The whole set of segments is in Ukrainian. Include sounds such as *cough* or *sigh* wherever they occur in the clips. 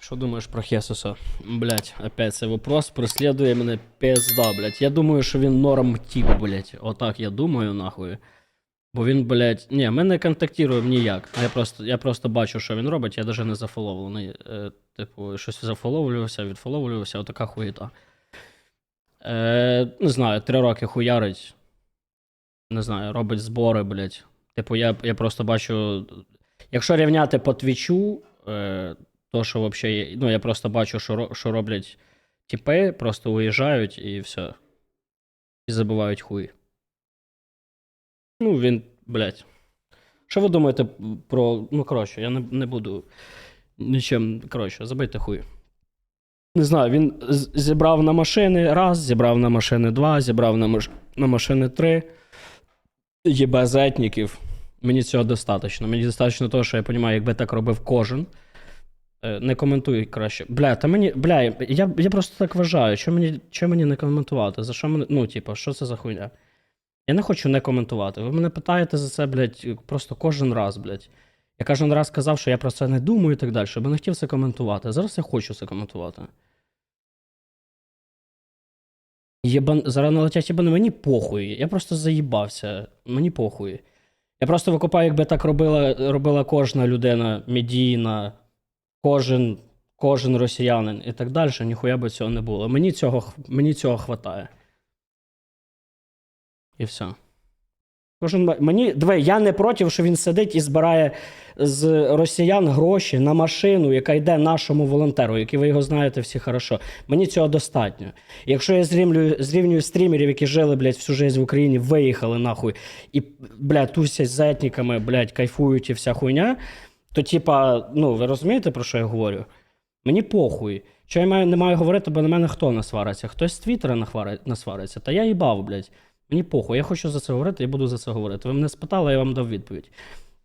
Що думаєш про Хесуса? Блять, опять цей вопрос преслідує мене пизда, блять. Я думаю, що він норм тип, блять. Отак я думаю, нахуй. Бо він, блять, ні, ми не контактуємо ніяк. Я просто, я просто бачу, що він робить, я навіть не зафоловлений. Е, типу, щось зафоловлювався, відфоловлювався, отака хуєта. Е, не знаю, три роки хуярить. Не знаю, робить збори, блять. Типу, я, я просто бачу. Якщо рівняти по твічу, е, то, що взагалі, ну, я просто бачу, що, що роблять тіпи, просто уїжджають і все. І забивають хуй. Ну, він, блядь. Що ви думаєте про. Ну, коротше, я не, не буду нічим. Коротше, забийте хуй. Не знаю, він зібрав на машини раз, зібрав на машини два, зібрав на, маш... на машини три. Єбе зетників. Мені цього достатньо. Мені достатньо того, що я розумію, якби так робив кожен. Е, Не коментуй краще. Бля, та мені. Бля, я, я просто так вважаю. Що мені, що мені не коментувати? За що мене. Ну, типу, що це за хуйня? Я не хочу не коментувати. Ви мене питаєте за це, блядь, просто кожен раз, блядь. Я кожен раз казав, що я про це не думаю і так далі, бо не хотів це коментувати. Зараз я хочу це коментувати. Єбан... Зараз налетять єбани, мені похуй. Я просто заїбався. Мені похуй. Я просто викупаю, якби так робила, робила кожна людина медійна, кожен, кожен росіянин і так далі, ніхуя би цього не було. Мені цього, мені цього хватає. І все. Кожен мені диви, я не проти, що він сидить і збирає з росіян гроші на машину, яка йде нашому волонтеру, який ви його знаєте всі хорошо. Мені цього достатньо. Якщо я зрівнюю, зрівнюю стрімерів, які жили, блядь, всю життя в Україні, виїхали нахуй, і, блядь, тусять з етніками, блядь, кайфують і вся хуйня, то, типа, ну, ви розумієте, про що я говорю? Мені похуй. Що я маю, не маю говорити, бо на мене хто насвариться? Хтось з Твіттера насвариться, та я їбав, блядь. Мені похуй, я хочу за це говорити і буду за це говорити. Ви мене спитали, я вам дав відповідь.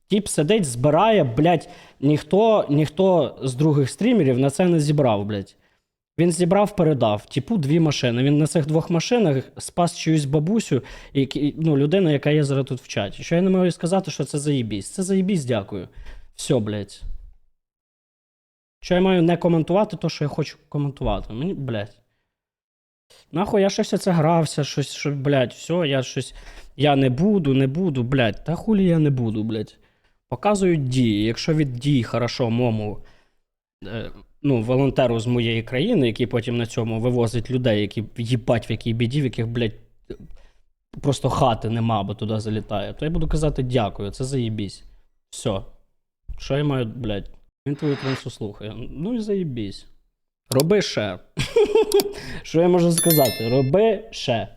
Тіп сидить, збирає, блядь, ніхто, ніхто з других стрімерів на це не зібрав, блядь. Він зібрав, передав, типу, дві машини. Він на цих двох машинах спас чиюсь бабусю, які, ну, людина, яка є зараз тут в чаті. Що я не можу сказати, що це заїбісь. Це заїбісь, дякую. Все, блядь. Що я маю не коментувати, то, що я хочу коментувати. Мені, блядь. Нахуй я щось це грався, щось, що, блядь, все, я щось. Я не буду, не буду, блядь. Та хулі я не буду, блядь. Показують дії. Якщо від дій хорошо мому е, ну, волонтеру з моєї країни, який потім на цьому вивозить людей, які їбать в якій біді, в яких, блядь, просто хати нема, бо туди залітає, то я буду казати дякую, це заєбісь. Все. Що я маю, блядь? Він твою трансу слухає. Ну і заєбісь. Роби ще. *laughs* Що я можу сказати? Роби ще.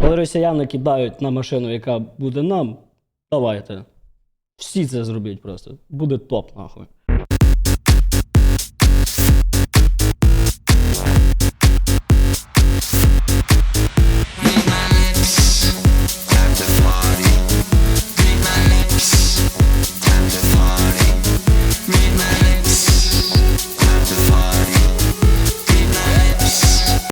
Коли росіяни кидають на машину, яка буде нам, давайте. Всі це зробіть просто. Буде топ, нахуй.